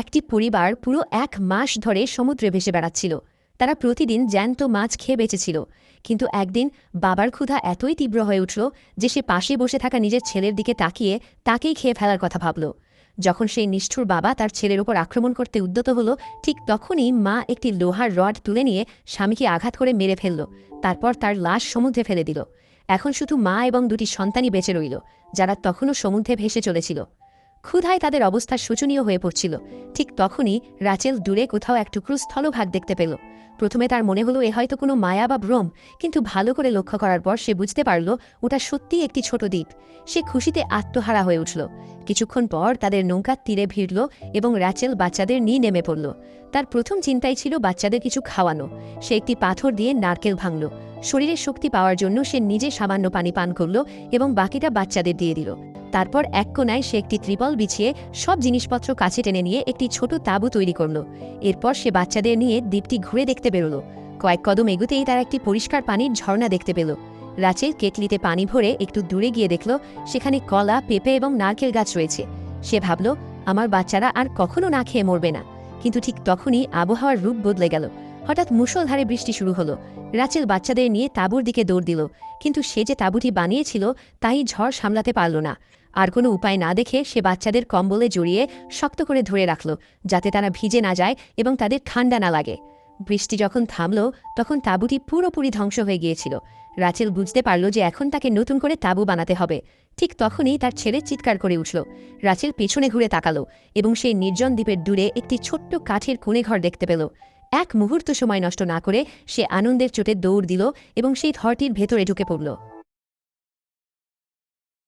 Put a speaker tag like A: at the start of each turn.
A: একটি পরিবার পুরো এক মাস ধরে সমুদ্রে ভেসে বেড়াচ্ছিল। তারা প্রতিদিন জ্যান্ত মাছ খেয়ে বেঁচেছিল। কিন্তু একদিন বাবার ক্ষুধা এতই তীব্র হয়ে উঠল যে সে পাশে বসে থাকা নিজের ছেলের দিকে তাকিয়ে তাকেই খেয়ে ফেলার কথা ভাবল। যখন সেই নিষ্ঠুর বাবা তার ছেলের ওপর আক্রমণ করতে উদ্যত হল, ঠিক তখনই মা একটি লোহার রড তুলে নিয়ে স্বামীকে আঘাত করে মেরে ফেলল। তারপর তার লাশ সমুদ্রে ফেলে দিল। এখন শুধু মা এবং দুটি সন্তানই বেঁচে রইল, যারা তখনও সমুদ্রে ভেসে চলেছিল। ক্ষুধায় তাদের অবস্থা শোচনীয় হয়ে পড়ছিল। ঠিক তখনই রাচেল দূরে কোথাও এক টুকরো স্থলভাগ দেখতে পেল। প্রথমে তার মনে হলো, এ হয়তো কোনো মায়া বা ভ্রম। কিন্তু ভালো করে লক্ষ্য করার পর সে বুঝতে পারল, ওটা সত্যিই একটি ছোট দ্বীপ। সে খুশিতে আত্মহারা হয়ে উঠল। কিছুক্ষণ পর তাদের নৌকার তীরে ভিড়ল এবং রাচেল বাচ্চাদের নিয়ে নেমে পড়ল। তার প্রথম চিন্তাই ছিল বাচ্চাদের কিছু খাওয়ানো। সে একটি পাথর দিয়ে নারকেল ভাঙল। শরীরে শক্তি পাওয়ার জন্য সে নিজে সামান্য পানি পান করল এবং বাকিটা বাচ্চাদের দিয়ে দিল। তারপর এক কোনায় সে একটি ত্রিপল বিছিয়ে সব জিনিসপত্র কাছে টেনে নিয়ে একটি ছোট তাঁবু তৈরি করল। এরপর সে বাচ্চাদের নিয়ে দ্বীপটি ঘুরে দেখতে বেরোল। কয়েক কদম এগুতেই তার একটি পরিষ্কার পানির ঝর্ণা দেখতে পেল। রাচেল কেটলিতে পানি ভরে একটু দূরে গিয়ে দেখল, সেখানে কলা, পেঁপে এবং নারকেল গাছ রয়েছে। সে ভাবল, আমার বাচ্চারা আর কখনো না খেয়ে মরবে না। কিন্তু ঠিক তখনই আবহাওয়ার রূপ বদলে গেল। হঠাৎ মুষলধারে বৃষ্টি শুরু হলো। রাচেল বাচ্চাদের নিয়ে তাঁবুর দিকে দৌড় দিল। কিন্তু সে যে তাঁবুটি বানিয়েছিল, তাই ঝড় সামলাতে পারল না। আর কোনো উপায় না দেখে সে বাচ্চাদের কম্বলে জড়িয়ে শক্ত করে ধরে রাখল, যাতে তারা ভিজে না যায় এবং তাদের ঠান্ডা না লাগে। বৃষ্টি যখন থামল, তখন তাঁবুটি পুরোপুরি ধ্বংস হয়ে গিয়েছিল। রাচেল বুঝতে পারল যে এখন তাকে নতুন করে তাঁবু বানাতে হবে। ঠিক তখনই তার ছেলে চিৎকার করে উঠল। রাচেল পেছনে ঘুরে তাকালো এবং সেই নির্জন দ্বীপের দূরে একটি ছোট্ট কাঠের কোণে ঘর দেখতে পেল। এক মুহূর্ত সময় নষ্ট না করে সে আনন্দের চোটে দৌড় দিল এবং সেই ঘরটির ভেতরে ঢুকে পড়ল।